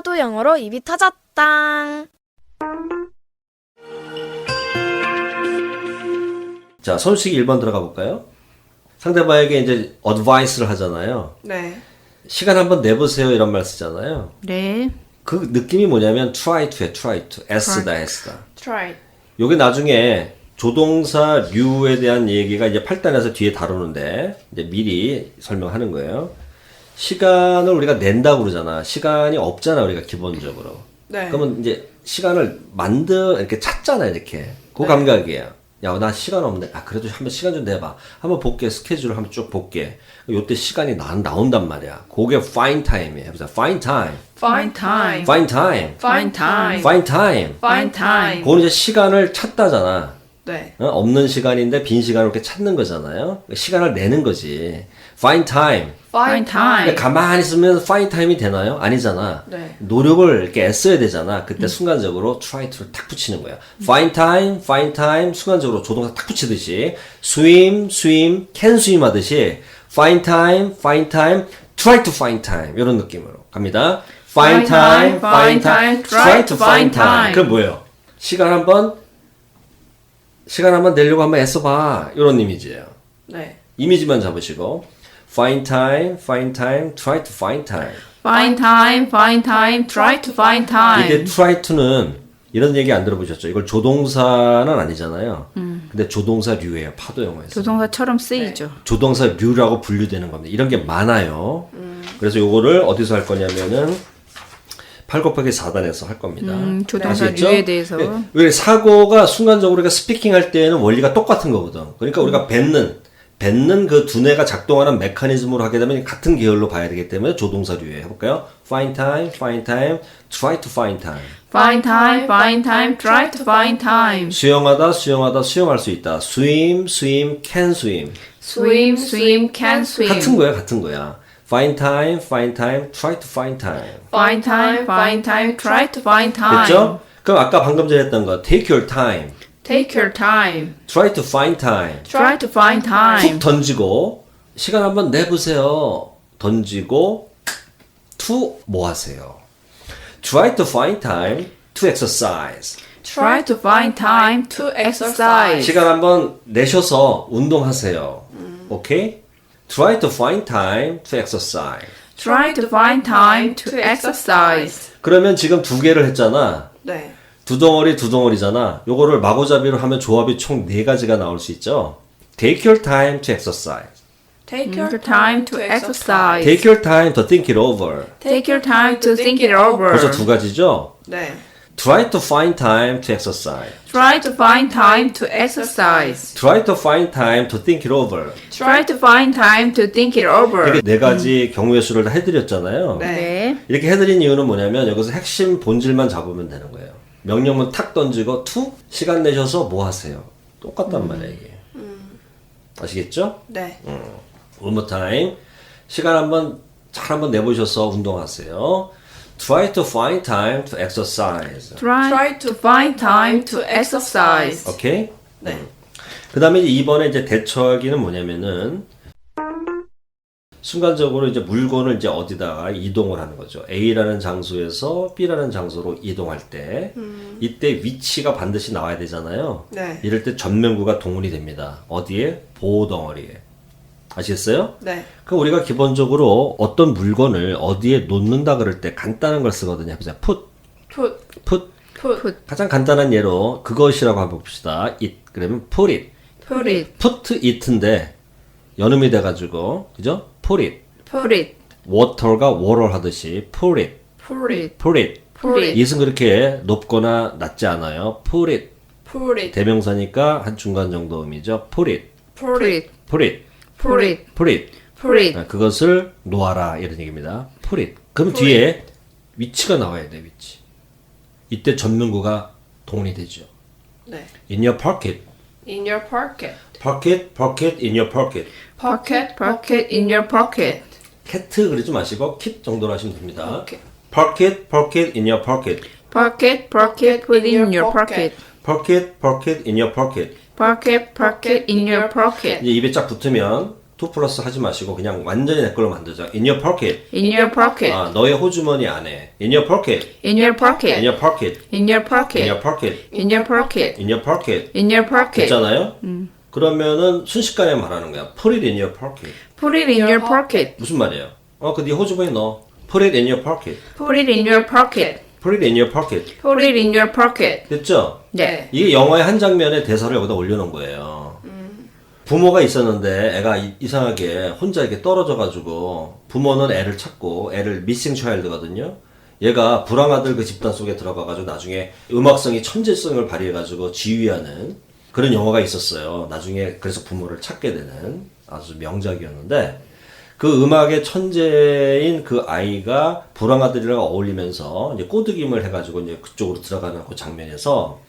하도 영어로 입이 터졌당. 자, 손식 1번 들어가 볼까요? 상대방에게 이제 어드바이스를 하잖아요. 네. 시간 한번 내보세요 이런 말 쓰잖아요. 네. 그 느낌이 뭐냐면 try to에 try to s다 s다. Try. 요게 나중에 조동사 류에 대한 얘기가 이제 8단에서 뒤에 다루는데 이제 미리 설명하는 거예요. 시간을 우리가 낸다고 그러잖아. 시간이 없잖아 우리가 기본적으로. 네. 그러면 이제 시간을 만들 이렇게 찾잖아 이렇게. 그 감각이에요. 야, 나 시간 없는데, 아, 그래도 한번 시간 좀 내봐. 한번 볼게. 스케줄을 한번 쭉 볼게. 요때 시간이 나, 나온단 말이야. 그게 find time이에요. 해보자. find time. Find time. find time. Find time. find time. Find time. 그거는 이제 시간을 찾다잖아. 네. 어? 없는 시간인데 빈 시간을 이렇게 찾는 거잖아요. 시간을 내는 거지. find time. Find time. 그러니까 가만히 있으면 find time이 되나요? 아니잖아. 네. 노력을 이렇게 애써야 되잖아. 그때 순간적으로 try to를 탁 붙이는 거야. find time, find time, 순간적으로 조동사 탁 붙이듯이 swim, swim, can swim 하듯이 find time, find time, try to find time 이런 느낌으로 갑니다. find time, find time, try to find time. 그럼 뭐예요? 시간 한번 시간 한번 내려고 한번 애써봐 이런 이미지예요. 네. 이미지만 잡으시고 find time, find time, try to find time. Find time, find time, try to find time. 이게 try to는 이런 얘기 안 들어보셨죠? 이걸 조동사는 아니잖아요. 근데 조동사류예요. 파도 영어에서. 조동사처럼 쓰이죠. 조동사류라고 분류되는 겁니다. 이런 게 많아요. 그래서 요거를 어디서 할 거냐면은 8 곱하기 4단에서 할 겁니다. 음, 아시겠죠? 조동사 류에 대해서. 네. 왜 사고가 순간적으로 우리가 스피킹 할 때는 원리가 똑같은 거거든. 그러니까 우리가 뱉는 뱉는 그 두뇌가 작동하는 메커니즘으로 하게 되면 같은 계열로 봐야 되기 때문에 조동사 류에 해볼까요? Find time, find time, try to find time. Find time, find time, try to find time. 수영하다, 수영하다, 수영할 수 있다. Swim, swim, can swim. Swim, swim, can swim. 같은 거야, 같은 거야. Find time, find time, try to find time. Find time, find time, try to find time. 됐죠? 그럼 아까 방금 전에 했던 거, take your time, Take your time. try to find time. Try to find time. 툭 던지고 시간 한번 내보세요. 던지고 to 뭐 하세요? Try to find time to exercise. Try to find time to exercise. 시간 한번 내셔서 운동하세요. 오케이? Try to find time to exercise. Try to find time to exercise. 그러면 지금 두 개를 했잖아. 네. 두 덩어리 두 덩어리잖아. 요거를 마구잡이로 하면 조합이 총 네 가지가 나올 수 있죠. Take your time to exercise. Take Your time to exercise. Take your time to think it over. Take your time to think it over. 벌써 두 가지죠. 네. Try to find time to exercise. Try to find time to exercise. Try to find time to think it over. Try to find time to think it over. 이렇게 네 가지 경우의 수를 다 해드렸잖아요. 네. 네. 이렇게 해드린 이유는 뭐냐면 여기서 핵심 본질만 잡으면 되는 거예요. 명령문 탁 던지고 to 시간 내셔서 뭐 하세요. 똑같단 말이야 이게. 아시겠죠? 네. One more time. 시간 한번 잘 한번 내보셔서 운동하세요. Try to find time to exercise. Try, Try to find time to exercise. 오케이? 네. 그 다음에 이제 이번에 이제 대처하기는 뭐냐면은 순간적으로 이제 물건을 이제 어디다가 이동을 하는 거죠. A라는 장소에서 B라는 장소로 이동할 때 이때 위치가 반드시 나와야 되잖아요. 네. 이럴 때 전면구가 동원이 됩니다. 어디에? 보호덩어리에. 아시겠어요? 네. 그 우리가 기본적으로 어떤 물건을 어디에 놓는다 그럴 때 간단한 걸 쓰거든요. 보자. put, Put. put. Put. 가장 간단한 예로 그것이라고 한번 봅시다. it. 그러면 put it. Put it. put it인데 연음이 돼 가지고 그죠? put it. Put it. water가 water 하듯이 put it. Put it. put it. Put it. it은 그렇게 높거나 낮지 않아요. put it. Put it. 대명사니까 한 중간 정도 음이죠. put it. Put Put it. it. put it. Put it. put it. Put it. 아, 그것을 놓아라 이런 얘기입니다. put it. 그럼 뒤에 위치가 나와야 돼 위치. 이때 전문구가 동원이 되죠. 네. In your pocket. In your pocket. pocket, pocket, in your pocket. Pocket, pocket in your pocket. cat 그러지 마시고 kit 정도로 하시면 됩니다. 오케이. pocket, pocket, in your pocket. Pocket, pocket, put in your pocket. pocket, pocket, in your pocket. Pocket, pocket in your pocket. 이제 입에 쫙 붙으면 2 플러스 하지 마시고 그냥 완전히 내 걸로 만들자. In your pocket. In your pocket. 아, 너의 호주머니 안에. In your pocket. In your In pocket. your pocket. In your In pocket. your pocket. In your pocket. In your pocket. In your pocket. 됐잖아요? 그러면은 순식간에 말하는 거야. Put it in your pocket. Put it in your pocket. 무슨 말이에요? 어, 그 네 호주머니 넣어. Put it in your pocket. Put it in your pocket. Put it in your pocket. Put it in your pocket. 됐죠? 네. 이게 영화의 한 장면의 대사를 여기다 올려놓은 거예요. 부모가 있었는데 애가 이- 이상하게 혼자 이렇게 떨어져가지고 부모는 애를 찾고 애를 미싱 차일드거든요. 얘가 불황아들 그 집단 속에 들어가가지고 나중에 음악성이 천재성을 발휘해가지고 지휘하는 그런 영화가 있었어요. 나중에 그래서 부모를 찾게 되는 아주 명작이었는데 그 음악의 천재인 그 아이가 불황아들이랑 어울리면서 이제 꼬드김을 해가지고 이제 그쪽으로 들어가는 그 장면에서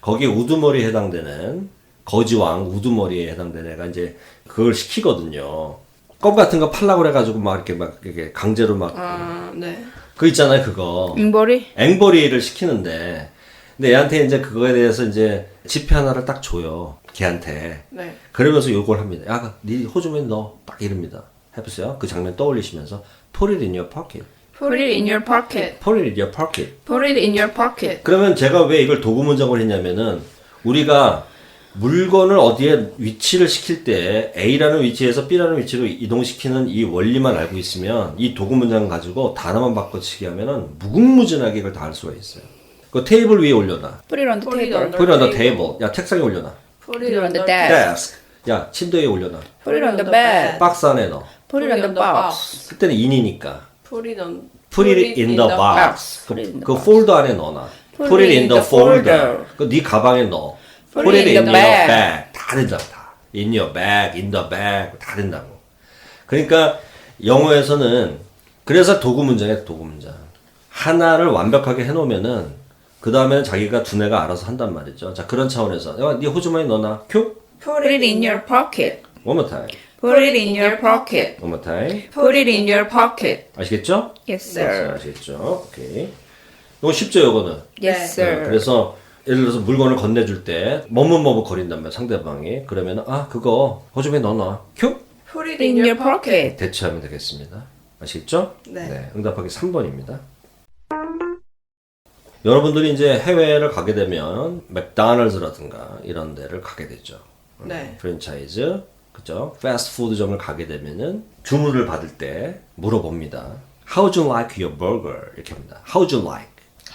거기에 우두머리에 해당되는 거지왕 우두머리에 해당되는 애가 이제 그걸 시키거든요. 껌 같은 거 팔라고 그래가지고 막 이렇게 막 이렇게 강제로 막 아, 네. 그 있잖아요 그거 잉벌이? 앵벌이를 시키는데 근데 애한테 이제 그거에 대해서 이제 지폐 하나를 딱 줘요 걔한테 네. 그러면서 요걸 합니다 야, 네 호주머니 넣어 딱 이럽니다 해보세요 그 장면 떠올리시면서 put it in your pocket Put it in your pocket. put it in your pocket Put it in your pocket. 그러면 제가 왜 이걸 도구 문장을 했냐면은 우리가 물건을 어디에 위치를 시킬 때 A라는 위치에서 B라는 위치로 이동시키는 이 원리만 알고 있으면 이 도구 문장 가지고 단어만 바꿔치기 하면은 무궁무진하게 이걸 다 할 수가 있어요. 그 테이블 위에 올려놔. Put it on the table. Put it on the table. 야 책상에 올려놔. Put it on the desk. desk. 야 침대 위에 올려놔. Put it on the bed. 박스 안에 넣어. Put it on the box. 그때는 인이니까. Put it on. Put it in the box. Put it in the 그 box. 폴더 안에 넣어놔. Put it in the folder. 그네 가방에 넣어. Put it in the your bag. bag. 다 된다고 다. In your bag, in the bag 다 된다고. 그러니까 영어에서는 그래서 도구 문장이야 도구 문장. 하나를 완벽하게 해놓으면은 그 다음에는 자기가 두뇌가 알아서 한단 말이죠. 자 그런 차원에서 야, 네 호주머니 넣어놔. 큐. Put it in your pocket. One more time. Put it in your pocket. One more time. Put it in your pocket. 아시겠죠? Yes, 네, sir. 아시겠죠? 오케이. 이거 쉽죠, 요거는. Yes, 네, sir. 그래서 예를 들어서 물건을 건네줄 때 머뭇머뭇 거린단 말이야 상대방이 그러면은 아 그거 호주머니 넣어놔 큐 Put it In your pocket. 대처하면 되겠습니다 아시겠죠? 네. 응답하기 3번입니다 여러분들이 이제 해외를 가게 되면 맥도날드라든가 이런 데를 가게 되죠 네. 프랜차이즈 그죠 패스트푸드점을 가게 되면은 주문을 받을 때 물어봅니다 How'd you like your burger? 이렇게 합니다 How'd you like?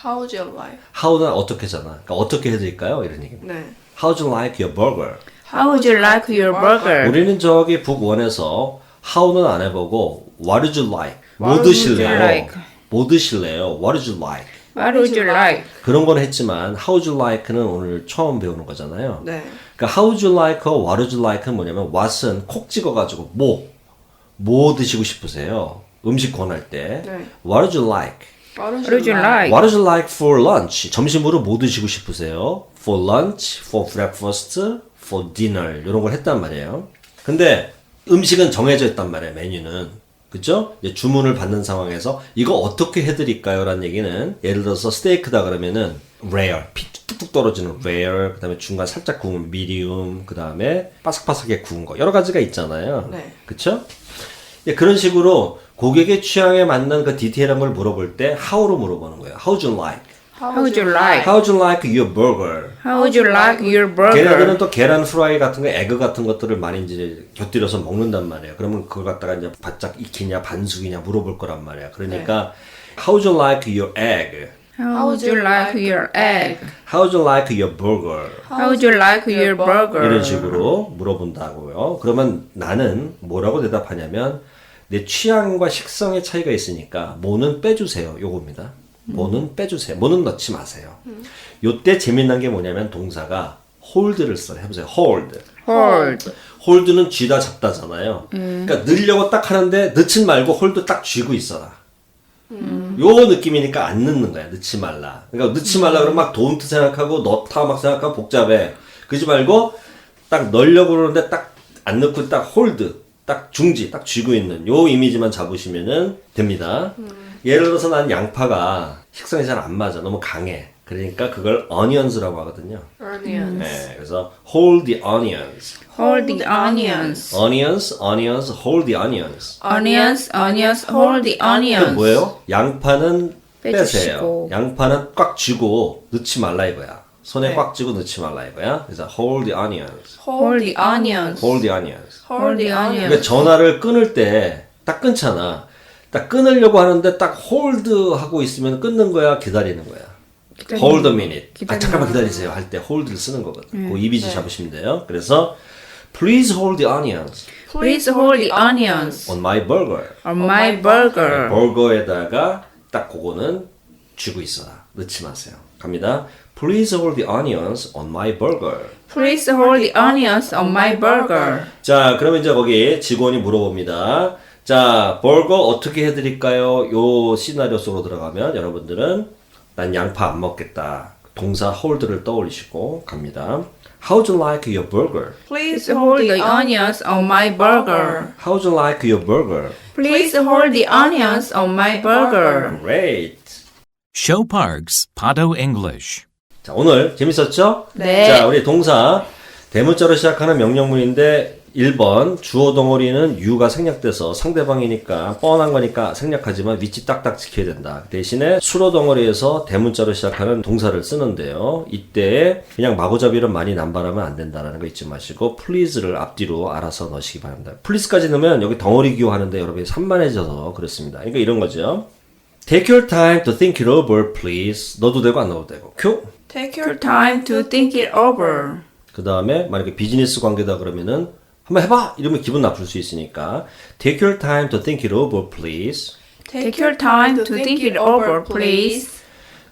How's your life? How는 어떻게잖아. 그러니까 어떻게 해드릴까요? 이런 얘기입니다. 네. How'd you like your burger? How would you like your burger? 우리는 저기 북원에서 how는 안 해보고 what would you like? 뭐 What would you 드실래요? like? 뭐 드실래요? What would you like? What would you like? 그런 건 했지만 how would you like는 오늘 처음 배우는 거잖아요. 네. 그러니까 how would you like와 what would you like는 뭐냐면 what은 콕 찍어가지고 뭐, 뭐 드시고 싶으세요? 음식 권할 때 네. what would you like? What would you like? What would you like for lunch? 점심으로 뭐 드시고 싶으세요? For lunch, for breakfast, for dinner 이런 걸 했단 말이에요. 근데 음식은 정해져 있단 말이에요. 메뉴는 그죠? 이제 주문을 받는 상황에서 이거 어떻게 해드릴까요? 라는 얘기는 예를 들어서 스테이크다 그러면은 rare, 피 뚝뚝 떨어지는 rare, 그 다음에 중간 살짝 구운 medium, 그 다음에 바삭바삭하게 구운 거 여러 가지가 있잖아요. 네. 그쵸? 예, 그런 식으로 고객의 취향에 맞는 그 디테일한 걸 물어볼 때 how로 물어보는 거예요. How'd you like? How would you like? How'd you like your burger? How would you like your 걔네들은 burger? 또 계란 프라이 같은 거, 에그 같은 것들을 많이 이제 곁들여서 먹는단 말이에요. 그러면 그걸 갖다가 이제 바짝 익히냐, 반숙이냐 물어볼 거란 말이야. 그러니까 How'd you like your egg? How would you like your egg? How'd you like your burger? How would you like your burger? 이런 식으로 물어본다고요. 그러면 나는 뭐라고 대답하냐면 내 취향과 식성의 차이가 있으니까 뭐는 빼주세요. 요겁니다. 뭐는 빼주세요. 뭐는 넣지 마세요. 요때 재미난 게 뭐냐면 동사가 hold를 써요. 해보세요. hold. Hold. 홀드는 쥐다 잡다잖아요. 그러니까 넣으려고 딱 하는데 넣지 말고 홀드 딱 쥐고 있어라. 요 느낌이니까 안 넣는 거야. 넣지 말라. 그러니까 넣지 말라 그러면 막 돈트 생각하고 넣다 막 생각하면 복잡해. 그러지 말고 딱 넣으려고 그러는데 딱 안 넣고 딱 홀드, 딱 중지, 딱 쥐고 있는 요 이미지만 잡으시면은 됩니다. 예를 들어서 난 양파가 식성이 잘 안 맞아. 너무 강해. 그러니까 그걸 onions라고 하거든요. Onions. 네, 그래서 hold the onions. Hold the onions. onions, onions, hold the onions. Onions, onions, hold the 그 onions. 뭐예요? 양파는 빼세요. 빼주시고. 양파는 꽉 쥐고 넣지 말라 이거야. 손에 네. 꽉 쥐고 넣지 말라 이거야. 그래서 hold the onions. Hold the onions. hold the onions. Hold the 그러니까 onions. 전화를 끊을 때 딱 끊잖아. 딱 끊으려고 하는데 딱 hold 하고 있으면 끊는 거야, 기다리는 거야. 기다리는 hold a minute. 아, 잠깐만 거. 기다리세요. 할 때 hold를 쓰는 거거든. 그 이미지 잡으시면 돼요. 그래서 please hold the onions Please hold the onions on my burger. on my burger. 버거에다가 딱 그거는 쥐고 있어. 넣지 마세요. 갑니다. Please hold the onions on my burger. Please hold the onions on my burger. 자, 그러면 이제 거기 직원이 물어봅니다. 자, 버거 어떻게 해드릴까요? 요 시나리오 속으로 들어가면 여러분들은 난 양파 안 먹겠다. 동사 hold를 떠올리시고 갑니다. How'd you like your burger? Please hold the onions on my burger. How'd you like your burger? Please hold the onions on my burger. Great. Show Parks, Pado English. 자, 오늘 재밌었죠? 네. 자, 우리 동사 대문자로 시작하는 명령문인데 1번 주어 덩어리는 유가 생략돼서 상대방이니까 뻔한 거니까 생략하지만 위치 딱딱 지켜야 된다. 대신에 수로 덩어리에서 대문자로 시작하는 동사를 쓰는데요. 이때 그냥 마구잡이로 많이 남발하면 안 된다는 거 잊지 마시고 please를 앞뒤로 알아서 넣으시기 바랍니다. please까지 넣으면 여기 덩어리 기호하는데 여러분이 산만해져서 그렇습니다. 그러니까 이런 거죠. Take your time to think it over, please. 넣어도 되고 안 넣어도 되고. 큐. take your time to think it over. 그 다음에 만약에 비즈니스 관계다 그러면은 한번 해봐 이러면 기분 나쁠 수 있으니까 take your time to think it over please Take your time to think it over, please.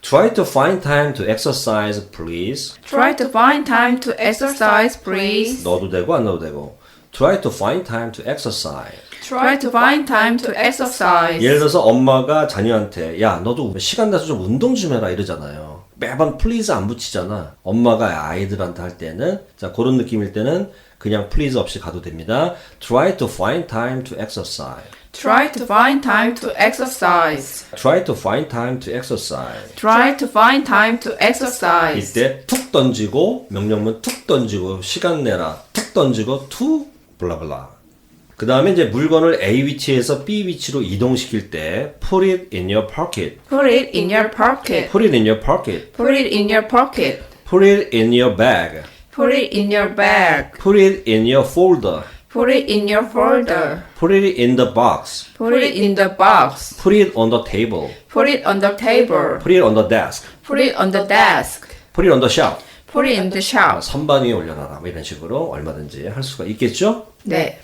try to find time to exercise please Try to find time to exercise, please. 넣어도 되고 안 넣어도 되고 try to find time to exercise Try to find time to exercise. 예를 들어서 엄마가 자녀한테 야 너도 시간 내서 좀 운동 좀 해라 이러잖아요 매번 please 안 붙이잖아 엄마가 아이들한테 할 때는 자 그런 느낌일 때는 그냥 please 없이 가도 됩니다 try to find time to exercise Try to find time to exercise. try to find time to exercise Try to find time to exercise. 이때 툭 던지고 명령문 툭 던지고 시간 내라 툭 던지고 투 블라블라 그 다음에 이제 물건을 A 위치에서 B 위치로 이동시킬 때 put it in your pocket Put it in your pocket. put it in your pocket Put it in your pocket. put it in your bag Put it in your bag. put it in your folder Put it in your folder. put it in the box Put it in the box. put it on the table Put it on the table. put it on the desk Put it on the desk. put it on the shelf Put it in the 아, shelf. 선반 위에 올려놔라 뭐 이런 식으로 얼마든지 할 수가 있겠죠? 네.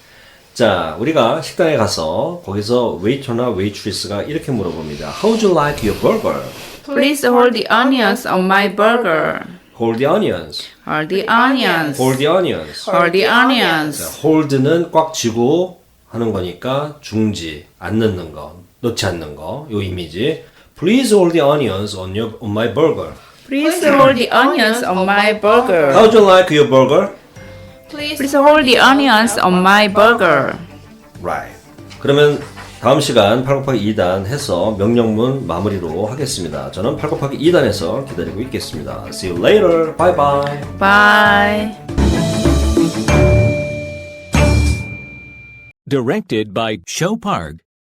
자, 우리가 식당에 가서 거기서 웨이터나 웨이트리스가 이렇게 물어봅니다. How'd you like your burger? Please hold the onions on my burger. Hold the onions. Hold the onions. Hold the onions. Hold the 자, onions. hold는 꽉 쥐고 하는 거니까 중지, 안 넣는 거, 넣지 않는 거, 요 이미지. Please hold the onions on your on my burger. Please hold the onions on my burger. How'd you like your burger? Please hold the onions on my burger. Right. 그러면 다음 시간 8 곱하기 2단 해서 명령문 마무리로 하겠습니다. 저는 8 곱하기 2단에서 기다리고 있겠습니다. See you later. Bye bye. Bye. Directed by Show Park,